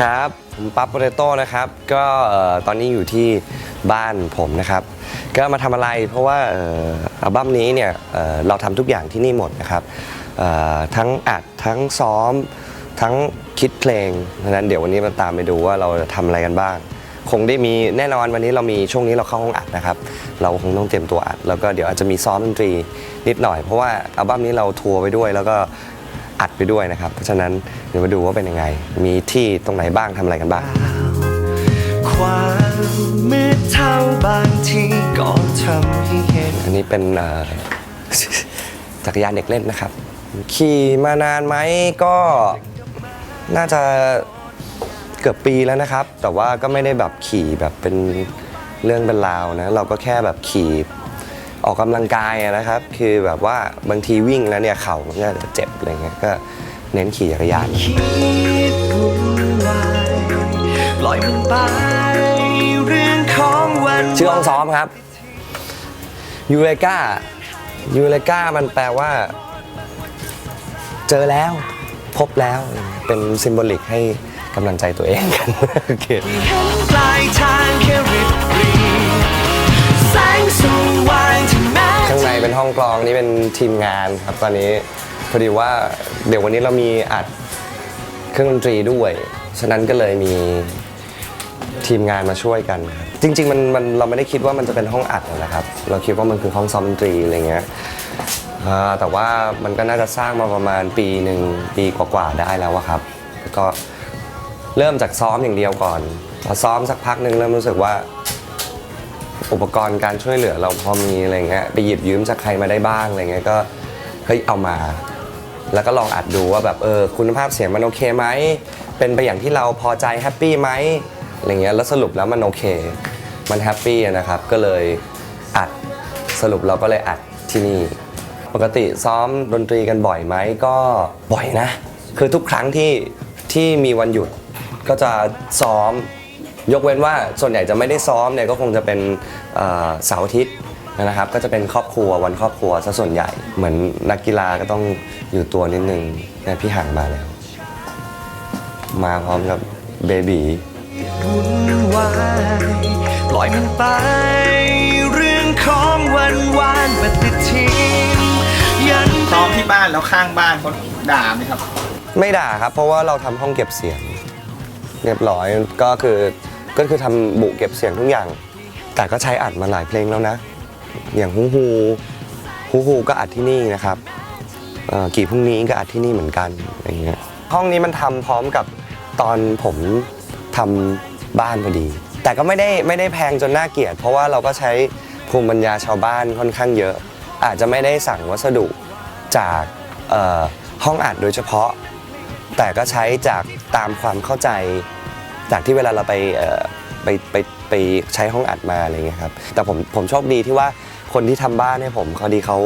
ครับผมปั๊บโปเตโต้นะครับ ก็ตอนนี้อยู่ที่บ้านผมนะครับ ก็มาทำอะไรเพราะว่าอัลบั้มนี้เนี่ยเเราทำทุกอย่างที่นี่หมดนะครับทั้งอัดทั้งซ้อมทั้งคิดเพลงดังนั้นเดี๋ยววันนี้มาตามไปดูว่าเราจะทำอะไรกันบ้าง คงได้มีแน่นอนวันนี้เรามีช่วงนี้เราเข้าห้องอัดนะครับ เราคงต้องเตรียมตัวอัด แล้วก็เดี๋ยวอาจจะมีซ้อมดนตรีนิดหน่อย เพราะว่าอัลบั้มนี้เราทัวร์ไปด้วยแล้วก็ อัดไปด้วยนะครับ เพราะฉะนั้นเดี๋ยวมาดูว่าเป็นยังไง มีที่ตรงไหนบ้างทำอะไรกันบ้าง ความมืดเท่าบางทีก็ทำให้เห็น อันนี้เป็นเอ่อ จักรยานเด็กเล่นนะครับ ขี่มานานไหมก็น่าจะเกือบปีแล้วนะครับ แต่ว่าก็ไม่ได้แบบขี่แบบเป็นเรื่องเป็นราวนะ เราก็แค่แบบขี่ ออกกำลังกายอะนะครับ คือแบบว่าบางทีวิ่งแล้วเนี่ยเข่ามันก็จะเจ็บอะไรเงี้ยก็เน้นขี่จักรยานคิดวุ่นวายปล่อยมันไปเรื่องของวันชื่อห้องซ้อมครับยูเลกายูเลกามันแปลว่า เจอแล้ว พบแล้วเป็นซิมโบลิกให้กำลังใจตัวเองกันโอเค เป็นห้องกลองนี่เป็นทีมงานครับตอนนี้พอดีว่าเดี๋ยววันนี้เรามีอัดเครื่องดนตรีด้วย ฉะนั้นก็เลยมีทีมงานมาช่วยกันครับจริงๆมันมันเราไม่ได้คิดว่ามันจะเป็นห้องอัดนะครับ เราคิดว่ามันคือห้องซ้อมดนตรีอะไรเงี้ยอ่าแต่ว่ามันก็น่าจะสร้างมาประมาณปีหนึ่งปีกว่าๆได้แล้วอะครับแล้วก็เริ่มจากซ้อมอย่างเดียวก่อนพอซ้อมสักพักหนึ่งเริ่มรู้สึกว่า อุปกรณ์การช่วยเหลือเราพอมีอะไรเงี้ยไปหยิบยืมจากใครมาได้บ้างอะไรเงี้ยก็เฮ้ยเอามา แล้วก็ลองอัดดูว่าแบบเออคุณภาพเสียงมันโอเคไหมเป็นไปอย่างที่เราพอใจแฮปปี้ไหมอะไรเงี้ยแล้วสรุปแล้วมันโอเค มันแฮปปี้นะครับก็เลยอัดสรุปเราก็เลยอัดที่นี่ ปกติซ้อมดนตรีกันบ่อยไหมก็บ่อยนะ คือทุกครั้งที่ที่มีวันหยุดก็จะซ้อม ยกเว้นว่าส่วนใหญ่จะไม่ได้ซ้อมเนี่ยก็คงจะเป็นเอ่อเสาร์อาทิตย์นะครับก็จะเป็นครอบครัววันครอบครัวซะส่วนใหญ่เหมือนนักกีฬาก็ต้องอยู่ตัวนิดนึงนะพี่ห่างมาแล้ว มาพร้อมกับเบบีวุ่นวายปล่อยมันไป เรื่องของวันวานปฏิทินยันซ้อมที่บ้านแล้วข้างบ้านเขาด่าไหมครับ ไม่ด่าครับ เพราะว่าเราทำห้องเก็บเสียง เรียบร้อยก็คือ ก็คือทำบุเก็บเสียงทุกอย่าง แต่ก็ใช้อัดมาหลายเพลงแล้วนะ อย่างฮูฮูฮูฮูก็อัดที่นี่นะครับเอ่อกี่พรุ่งนี้ก็อัดที่นี่เหมือนกันอะไรเงี้ยห้องนี้มันทำพร้อมกับตอนผมทำบ้านพอดี แต่ก็ไม่ได้ไม่ได้แพงจนน่าเกลียด เพราะว่าเราก็ใช้ภูมิปัญญาชาวบ้านค่อนข้างเยอะ อาจจะไม่ได้สั่งวัสดุจากเอ่อห้องอัดโดยเฉพาะ แต่ก็ใช้จากตามความเข้าใจ จากที่เวลาเราไปไปไปไปใช้ห้องอัดมาอะไรเงี้ยครับแต่ผมผมโชคดีที่ว่าคนที่ทำบ้านให้ผมเขาดีเขา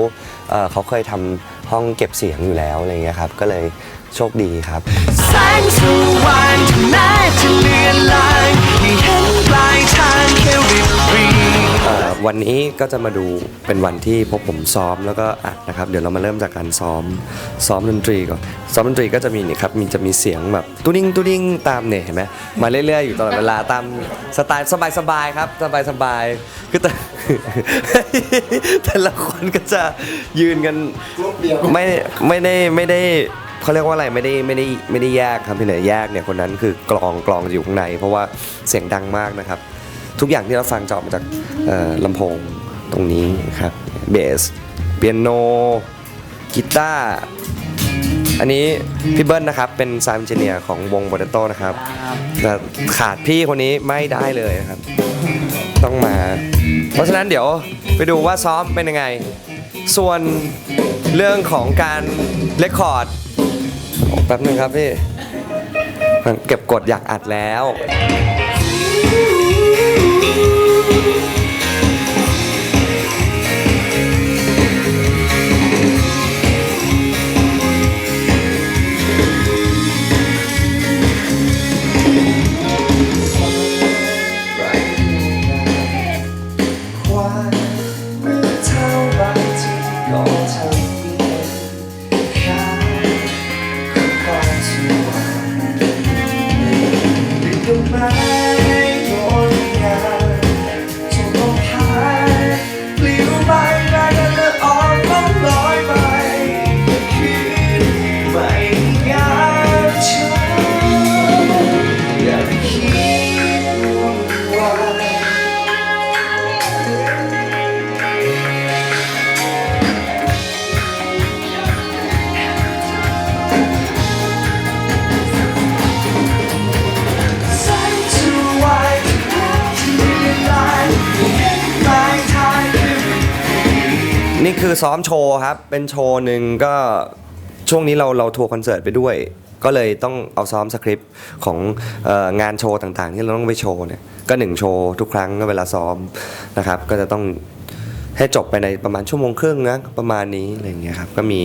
เขาเคยทำห้องเก็บเสียงอยู่แล้วอะไรเงี้ยครับก็เลยโชคดีครับแสงสว่างถึงแม้จะเลือนลางให้เห็นปลายทางแค่ริบรี เอ่อวันนี้ก็จะมาดูเป็นวันที่พบผมซ้อมแล้วก็อัดนะครับ เดี๋ยวเรามาเริ่มจากการซ้อมซ้อมดนตรีก่อนซ้อมดนตรีก็จะมีนี่ครับมีจะมีเสียงแบบตุ้ดิ้งตุ้ดิ้งตามเนี่ยเห็นไหมมาเรื่อยๆอยู่ตลอดเวลาตามสไตล์สบายๆครับสบายๆคือแต่ แต่ละคนก็จะยืนกันไม่ไม่ได้ไม่ได้ เขาเรียกว่าอะไรไม่ได้ไม่ได้ไม่ได้แยกครับพี่เหนือแยกเนี่ยคนนั้นคือกลองกลองจะอยู่ข้างใน เพราะว่าเสียงดังมากนะครับ ทุกอย่างที่เราฟังจะออกมาจากลำโพงตรงนี้ครับเบสเปียโนกีตาร์อันนี้พี่เบิ้ลนะครับเป็นซาวด์เอนจิเนียร์ของวงโบเตโต้นะครับแต่ขาดพี่คนนี้ไม่ได้เลยนะครับ ต้องมา เพราะฉะนั้นเดี๋ยวไปดูว่าซ้อมเป็นยังไง ส่วนเรื่องของการเลคคอร์ดแป๊บนึงครับพี่ เก็บกดอยากอัดแล้ว นี่คือซ้อมโชว์ครับ เป็นโชว์หนึ่งก็ช่วงนี้เราเราทัวร์คอนเสิร์ตไปด้วย ก็เลยต้องเอาซ้อมสคริปต์ของเอองานโชว์ต่างๆ ที่เราต้องไปโชว์เนี่ยก็หนึ่งโชว์ทุกครั้งเวลาซ้อมนะครับ ก็จะต้องให้จบไปในประมาณชั่วโมงครึ่งนะประมาณนี้อะไรอย่างเงี้ยครับก็มี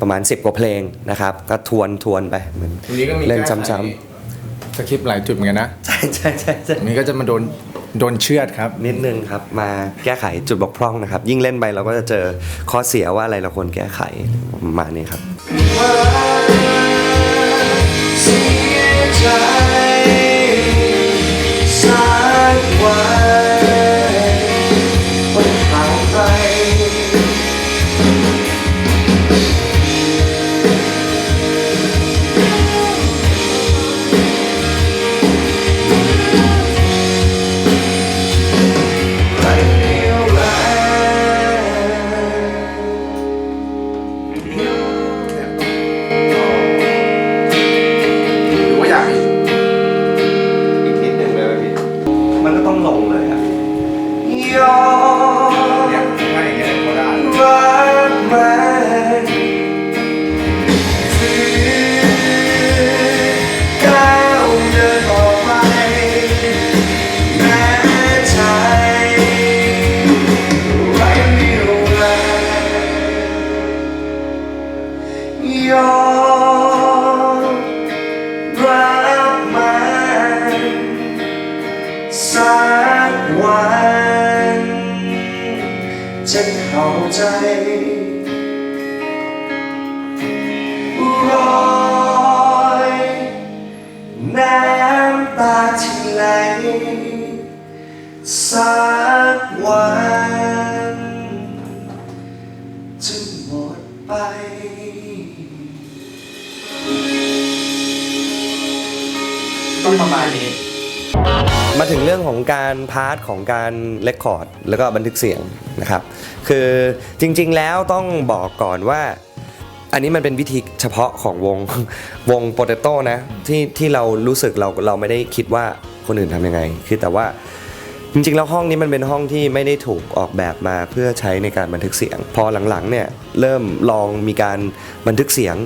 ประมาณ 10 กว่าเพลงนะครับ ก็ทวนทวนไปเหมือนตรงนี้ก็มีเล่นแก้ไข ซ้ำ สคริปต์หลายจุดเหมือนกันนะๆใช่ใช่ใช่ใช่ตรงนี้ก็จะมาโดนโดนเชือดครับ นิดนึงครับ มาแก้ไขจุดบกพร่องนะครับ ยิ่งเล่นไปเราก็จะเจอข้อเสียว่าอะไรเราควรแก้ไขประมาณนี้ครับ สักวันจะหมดไป ต้องประมาณนี้ มาถึงเรื่องของการพาร์ทของการเลคคอร์ดแล้วก็บันทึกเสียงนะครับ คือจริงๆแล้วต้องบอกก่อนว่า อันนี้มันเป็นวิธีเฉพาะของวงวงโปเตโต้นะที่ที่เรารู้สึกเราเราไม่ได้คิดว่าคนอื่นทำยังไง คือแต่ว่า จริงๆ แล้วห้องนี้มันเป็นห้องที่ไม่ได้ถูกออกแบบมาเพื่อใช้ในการบันทึกเสียง พอหลังๆเนี่ยเริ่มลองมีการบันทึกเสียง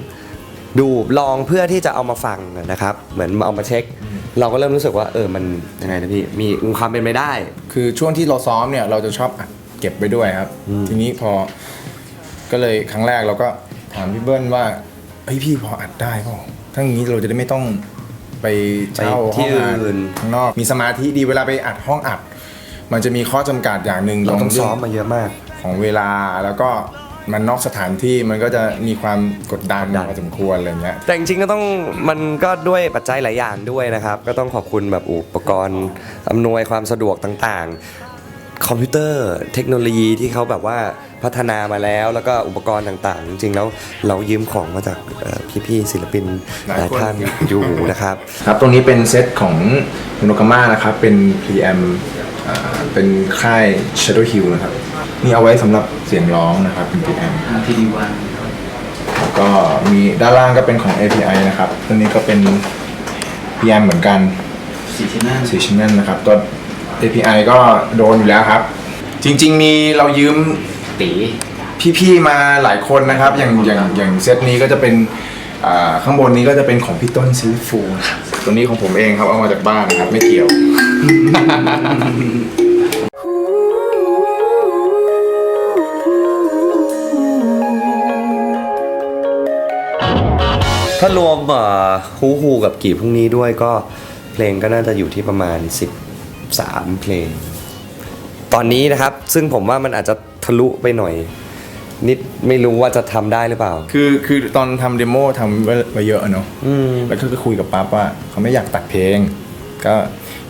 ดูลองเพื่อที่จะเอามาฟังนะครับ เหมือนมาเอามาเช็ค เราก็เริ่มรู้สึกว่าเออมันยังไงนะพี่มีความเป็นไปได้ คือช่วงที่เราซ้อมเนี่ยเราจะชอบอัดเก็บไปด้วยครับ ทีนี้พอก็เลยครั้งแรกเราก็ถามพี่เบิ้ลว่าเฮ้ยพี่พออัดได้เปล่าถ้าอย่างนี้เราจะได้ไม่ต้องไปเช่าไปที่ห้องอัดอื่นข้างนอกมีสมาธิดีเวลาไปอัดห้องอัด มันจะมีข้อจำกัดอย่างหนึ่งเราต้องรื่ซ้อมมาเยอะมาก ของเวลาแล้วก็มันนอกสถานที่มันก็จะมีความกดดันกดดันพอสมควรอะไรเงี้ย แต่จริงๆก็ต้องมันก็ด้วยปัจจัยหลายอย่างด้วยนะครับ ก็ต้องขอบคุณแบบอุปกรณ์อำนวยความสะดวกต่างๆ คอมพิวเตอร์เทคโนโลยีที่เขาแบบว่าพัฒนามาแล้วแล้วก็อุปกรณ์ต่างๆ จริงๆ แล้วเรายืมของมาจากเอ่อพี่ๆศิลปินหหลายลายคนท่านอยู่นะครับ ครับ ตรงนี้เป็นเซตของโนกาม่านะครับ เป็น preamp อ่าเป็นค่าย Shadow Hill นะครับนี่เอาไว้สำหรับเสียงร้องนะครับเป็น preamp ทีดีวันแล้วก็มีด้านล่างก็เป็นของ API นะครับตัวนี้ก็เป็น preamp เหมือนกัน สี่ชิ้นหน้าสี่ชิ้นนั่นนะครับตัว API ก็โดนอยู่แล้วครับ จริง ๆ มีเรายืมตีพี่ๆมาหลายคนนะครับ อย่างอย่างอย่างเซตนี้ก็จะเป็นอ่าข้างบนนี้ก็จะเป็นของพี่ต้นซิลิฟูนะครับตัวนี้ของผมเองครับเอามาจากบ้านนะครับไม่เกี่ยว ถ้ารวมเอ่อฮูฮูกับกี่พรุ่งนี้ด้วยก็เพลงก็น่าจะอยู่ที่ประมาณ 13 เพลง ตอนนี้นะครับซึ่งผมว่ามันอาจจะทะลุไปหน่อย นิดไม่รู้ว่าจะทำได้หรือเปล่า คือคือตอนทำเดโมทำไว้ไว้เยอะอะเนาะอืมแล้วก็คุยกับปั๊บว่าเขาไม่อยากตัดเพลง ก็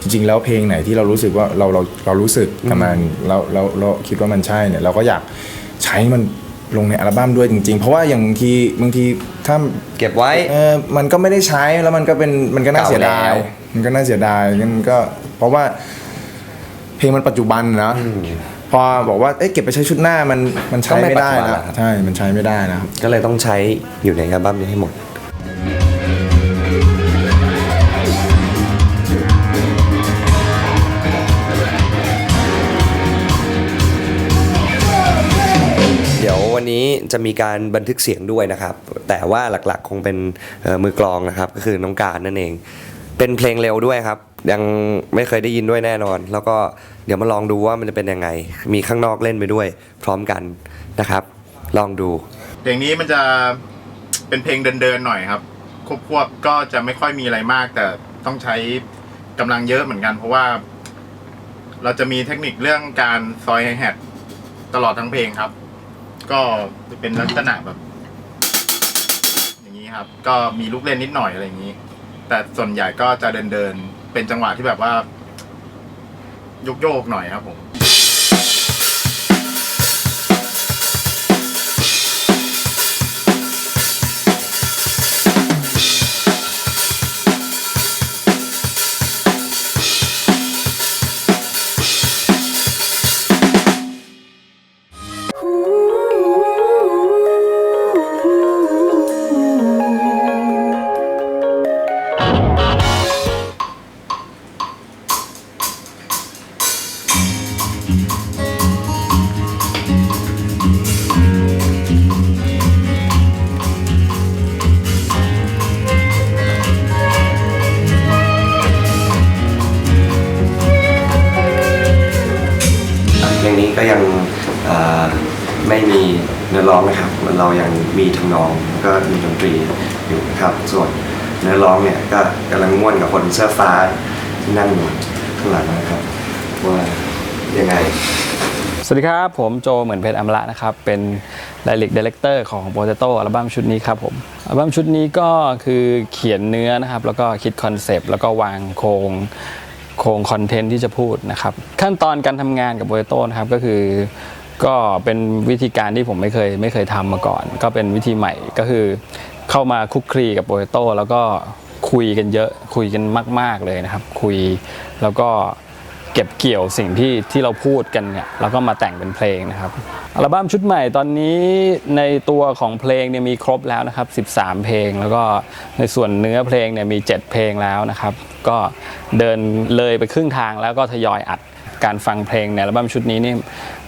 จริงๆแล้วเพลงไหนที่เรารู้สึกว่าเราเราเรารู้สึกกับมันเราเราเราคิดว่ามันใช่เนี่ยเราก็อยากใช้มันลงในอัลบั้มด้วยจริง ๆ เพราะว่าอย่างบางทีบางทีถ้าเก็บไว้เออมันก็ไม่ได้ใช้แล้วมันก็เป็นมันก็น่าเก่าเสียดายแล้วมันก็น่าเสียดายงั้นก็เพราะว่าเพลงมันปัจจุบันนะพอบอกว่าเอ๊ะเก็บไปใช้ชุดหน้ามันมันใช้ไม่ได้นะใช่มันใช้ไม่ได้นะครับก็เลยต้องใช้อยู่ในอัลบั้มนี้ให้หมด จะมีการบันทึกเสียงด้วยนะครับ แต่ว่าหลักๆคงเป็นมือกลองนะครับ ก็คือน้องการนั่นเอง เป็นเพลงเร็วด้วยครับ ยังไม่เคยได้ยินด้วยแน่นอน แล้วก็เดี๋ยวมาลองดูว่ามันจะเป็นยังไง มีข้างนอกเล่นไปด้วย พร้อมกันนะครับ ลองดู เพลงนี้มันจะเป็นเพลงเดินๆหน่อยครับควบควบๆก็จะไม่ค่อยมีอะไรมาก แต่ต้องใช้กำลังเยอะเหมือนกัน เพราะว่า เราจะมีเทคนิคเรื่องการซอยไฮแฮทตลอดทั้งเพลงครับ ก็เป็นลักษณะแบบ อย่างนี้ครับ ก็มีลูกเล่นนิดหน่อยอะไรอย่างนี้ แต่ส่วนใหญ่ก็จะเดินเดินเป็นจังหวะที่แบบว่าโยกๆหน่อยครับผม เนื้อร้องนะครับเรายังมีทำนองก็มีดนตรีอยู่นะครับส่วนเนื้อร้องเนี่ยก็กำลังม่วนกับคนเสื้อฟ้าที่นั่งอยู่ข้างหลังนะครับว่ายังไง สวัสดีครับ ผมโจเหมือนเพชรอมละนะครับ เป็นไดเรกดีเลกเตอร์ของโปรเตโตอัลบั้มชุดนี้ครับผม อัลบั้มชุดนี้ก็คือเขียนเนื้อนะครับ แล้วก็คิดคอนเซปต์แล้วก็วางโครงโครงคอนเทนต์ที่จะพูดนะครับ ขั้นตอนการทำงานกับโปรเตโตนะครับก็คือ ก็เป็นวิธีการที่ผมไม่เคยไม่เคยทำมาก่อน ก็เป็นวิธีใหม่ก็คือ เข้ามาคุกคลีกับโปเตโต้แล้วก็คุยกันเยอะคุยกันมาก ๆเลยนะครับ คุยแล้วก็เก็บเกี่ยวสิ่งที่ที่เราพูดกันเนี่ยแล้วก็มาแต่งเป็นเพลงนะครับอัลบั้มชุดใหม่ตอนนี้ในตัวของเพลงเนี่ยมีครบแล้วนะครับ 13 เพลง แล้วก็ในส่วนเนื้อเพลงเนี่ยมี 7 เพลงแล้วนะครับ ก็เดินเลยไปครึ่งทางแล้วก็ทยอยอัด การฟังเพลงในอัลบั้มชุดนี้นี่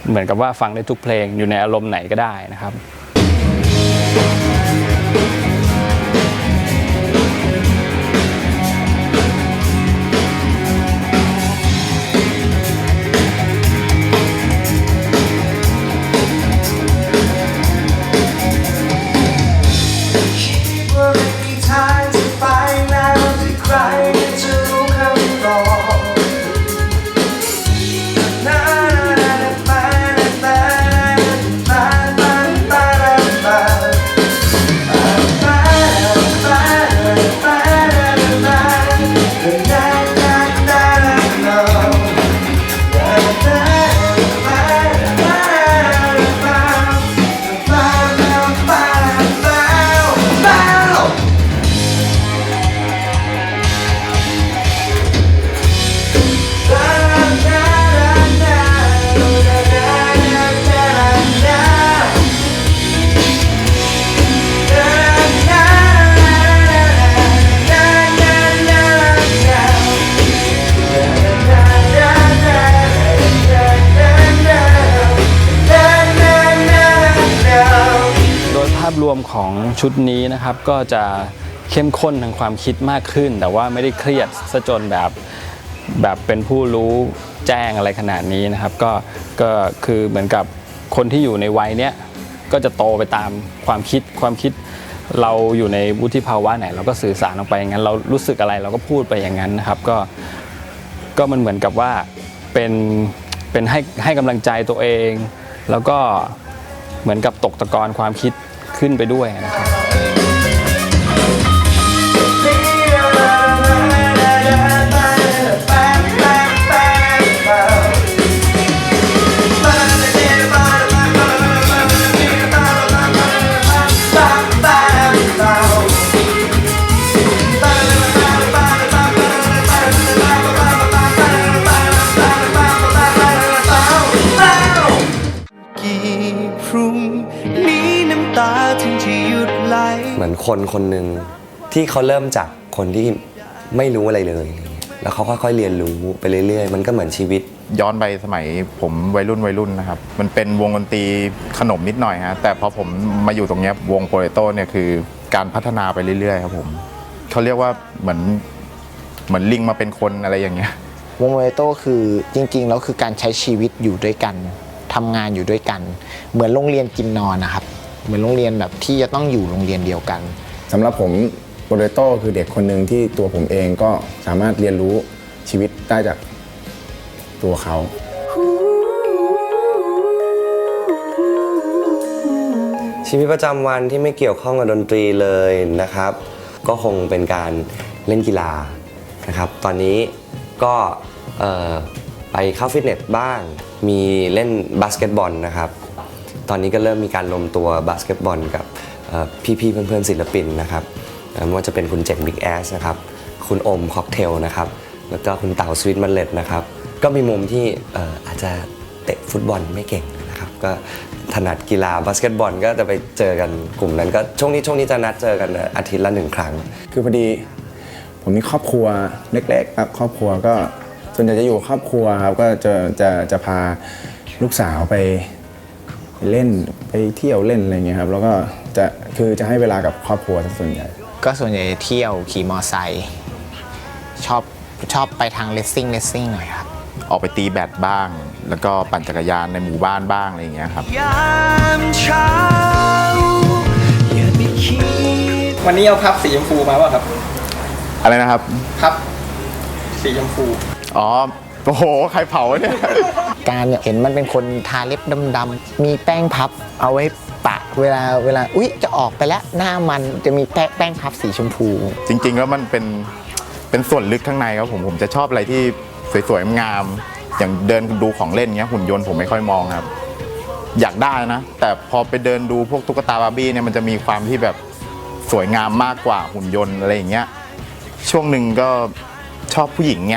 เหมือนกับว่าฟังได้ทุกเพลงอยู่ในอารมณ์ไหนก็ได้นะครับ ชุดนี้นะครับก็จะเข้มข้นทางความคิดมากขึ้น แต่ว่าไม่ได้เครียดซะจนแบบแบบเป็นผู้รู้แจ้งอะไรขนาดนี้นะครับ ก็ก็คือเหมือนกับคนที่อยู่ในวัยเนี้ยก็จะโตไปตามความคิดความคิดเราอยู่ในวุฒิภาวะไหน เราก็สื่อสารออกไปอย่างนั้น เรารู้สึกอะไรเราก็พูดไปอย่างนั้นนะครับ ก็ก็มันเหมือนกับว่าเป็นเป็นให้ให้กำลังใจตัวเอง แล้วก็เหมือนกับตกตะกอนความคิด ขึ้นไปด้วยนะครับ เหมือนคนคนหนึ่งที่เขาเริ่มจากคนที่ไม่รู้อะไรเลย แล้วเขาค่อยๆเรียนรู้ไปเรื่อยๆ มันก็เหมือนชีวิต ย้อนไปสมัยผมวัยรุ่นวัยรุ่นนะครับ มันเป็นวงดนตรีขนมนิดหน่อยฮะ แต่พอผมมาอยู่ตรงเนี้ยวงโปรเตโต้เนี่ยคือการพัฒนาไปเรื่อยๆครับผม เขาเรียกว่าเหมือนเหมือนลิงมาเป็นคนอะไรอย่างเงี้ยวงโมเตโต้คือจริงๆแล้วคือการใช้ชีวิตอยู่ด้วยกันทำงานอยู่ด้วยกัน เหมือนโรงเรียนกินนอนนะครับ เหมือนโรงเรียนแบบที่จะต้องอยู่โรงเรียนเดียวกัน สำหรับผมโปเตโต้คือเด็กคนหนึ่งที่ตัวผมเองก็สามารถเรียนรู้ชีวิตได้จากตัวเขา ชีวิตประจำวันที่ไม่เกี่ยวข้องกับดนตรีเลยนะครับ ก็คงเป็นการเล่นกีฬานะครับ ตอนนี้ก็เอ่อไปเข้าฟิตเนสบ้าง มีเล่นบาสเกตบอลนะครับ ตอนนี้ก็เริ่มมีการรวมตัวบาสเกตบอลกับพี่ๆเพื่อนๆศิลปินนะครับไม่ว่าจะเป็นคุณเจ๋งบิ๊กแอสนะครับคุณอมค็อกเทลนะครับแล้วก็คุณเต่าสวิตมันเลตนะครับก็มีมุมที่อาจจะเตะฟุตบอลไม่เก่งนะครับก็ถนัดกีฬาบาสเกตบอลก็จะไปเจอกันกลุ่มนั้นก็ช่วงนี้ช่วงนี้จะนัดเจอกันอาทิตย์ละหนึ่งครั้ง คือพอดีผมมีครอบครัวเล็กๆครับครอบครัวก็ส่วนใหญ่จะอยู่ครอบครัวครับก็จะจะจะพาลูกสาวไป เล่นไปเที่ยวเล่นอะไรเงี้ยครับแล้วก็จะคือจะให้เวลากับครอบครัวซะส่วนใหญ่ ก็ส่วนใหญ่เที่ยวขี่มอไซค์ชอบชอบไปทางเลสซิ่งเลสซิ่งหน่อยครับ ออกไปตีแบดบ้าง แล้วก็ปั่นจักรยานในหมู่บ้านบ้างอะไรอย่างเงี้ยครับ ยามเช้าอย่าไปคิดวันนี้เอาพับสีชมพูมาเปล่ะครับ อะไรนะครับ พับสีชมพู อ๋อ โอ้โห ใครเผาเนี่ย การเนี่ยเห็นมันเป็นคนทาเล็บดำๆมีแป้งพับเอาไว้ปะเวลาเวลาอุ๊ยจะออกไปแล้วหน้ามันจะมีแป้งแป้งพับสีชมพู จริง ๆ แล้วมันเป็นเป็นส่วนลึกข้างในครับผมผมจะชอบอะไรที่สวยๆงามๆอย่างเดินดูของเล่นเงี้ยหุ่นยนต์ผมไม่ค่อยมองครับ อยากได้นะ แต่พอไปเดินดูพวกตุ๊กตาบาร์บี้เนี่ยมันจะมีความที่แบบสวยงามมากกว่าหุ่นยนต์อะไรอย่างเงี้ยช่วงหนึ่งก็ชอบผู้หญิงไง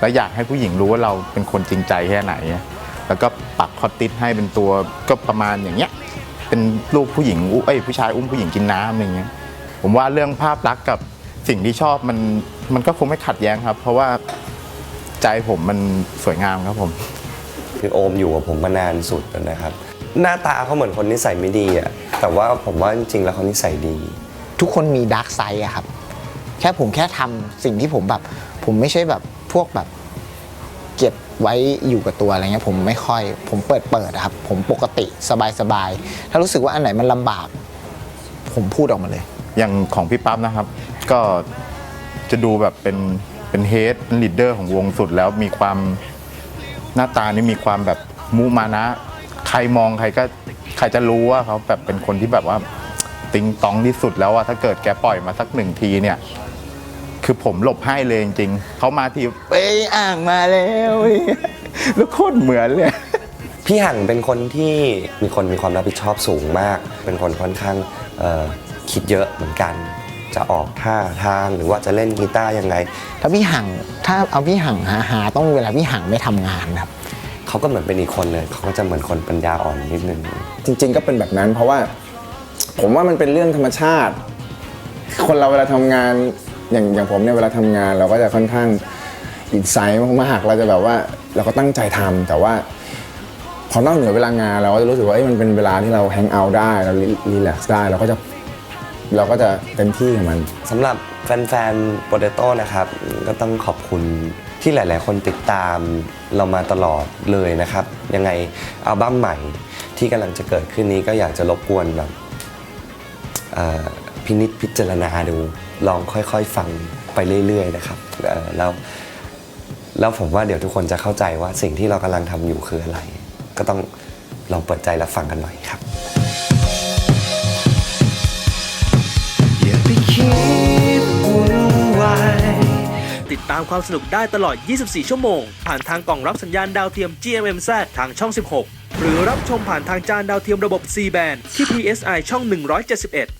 แล้วอยากให้ผู้หญิงรู้ว่าเราเป็นคนจริงใจแค่ไหน แล้วก็ปักคอตติสให้เป็นตัวก็ประมาณอย่างเงี้ยเป็นรูปผู้หญิงอุ้มเอ้ยผู้ชายอุ้มผู้หญิงกินน้ำอะไรเงี้ยผมว่าเรื่องภาพลักษณ์กับสิ่งที่ชอบมันมันก็คงไม่ขัดแย้งครับ เพราะว่าใจผมมันสวยงามครับผมคือโอมอยู่กับผมมานานสุดนะครับ หน้าตาเขาเหมือนคนนิสัยไม่ดีอะแต่ว่าผมว่าจริงๆแล้วเขานิสัยดี ทุกคนมีดาร์กไซด์อะครับ แค่ผมแค่ทำสิ่งที่ผมแบบ ผมไม่ใช่แบบ พวกแบบเก็บไว้อยู่กับตัวอะไรเงี้ยผมไม่ค่อย ผมเปิดเปิดครับ ผมปกติสบายสบายถ้ารู้สึกว่าอันไหนมันลำบาก ผมพูดออกมาเลย อย่างของพี่ปั๊บนะครับ ก็จะดูแบบเป็นเป็นเฮดเป็นลีดเดอร์ของวงสุดแล้วมีความหน้าตานี่มีความแบบมุมานะ ใครมองใครก็ใครจะรู้ว่าเขาแบบเป็นคนที่แบบว่า ติงตองที่สุดแล้วอะถ้าเกิดแกปล่อยมาสักหนึ่งทีเนี่ย คือผมหลบให้เลยจริงๆเขามาทีเอ้ยอ่างมาแล้วแล้วโคตรเหมือนเลย พี่หังเป็นคนที่มีคนมีความรับผิดชอบสูงมาก เป็นคนค่อนข้างเอ่อคิดเยอะเหมือนกัน จะออกท่าทางหรือว่าจะเล่นกีตาร์ยังไง ถ้าพี่หังถ้าเอาพี่หังหาหาต้องเวลาพี่หังไม่ทำงานครับ เขาก็เหมือนเป็นอีกคนเลยเขาก็จะเหมือนคนปัญญาอ่อนนิดนึง จริงๆก็เป็นแบบนั้นเพราะว่า ผมว่ามันเป็นเรื่องธรรมชาติ คนเราเวลาทำงาน อย่างอย่างผมเนี่ยเวลาทำงานเราก็จะค่อนข้างอินไซต์มากๆเราจะแบบว่าเราก็ตั้งใจทำแต่ว่าพอนอกเหนือเวลางานเราก็จะรู้สึกว่ามันเป็นเวลาที่เราแฮงเอาท์ได้เรารีแลกซ์ได้เราก็จะเราก็จะเต็มที่กับมันสำหรับแฟนๆ p o t a t o นะครับ ก็ต้องขอบคุณที่หลาย ๆ คนติดตามเรามาตลอดเลยนะครับ ยังไงอัลบั้มใหม่ที่กำลังจะเกิดขึ้นนี้ก็อยากจะรบกวนแบบพินิจพิจารณาดู ลองค่อยๆฟังไปเรื่อยๆนะครับแล้วแล้วผมว่าเดี๋ยวทุกคนจะเข้าใจว่าสิ่งที่เรากำลังทำอยู่คืออะไร ก็ต้องลองเปิดใจรับฟังกันหน่อยครับอย่าไปคิดวุ่นวายติดตามความสนุกได้ตลอด 24 ชั่วโมง ผ่านทางกล่องรับสัญญาณดาวเทียม GMMZ ทางช่อง 16 หรือรับชมผ่านทางจานดาวเทียมระบบ C band ที่ PSI ช่อง 171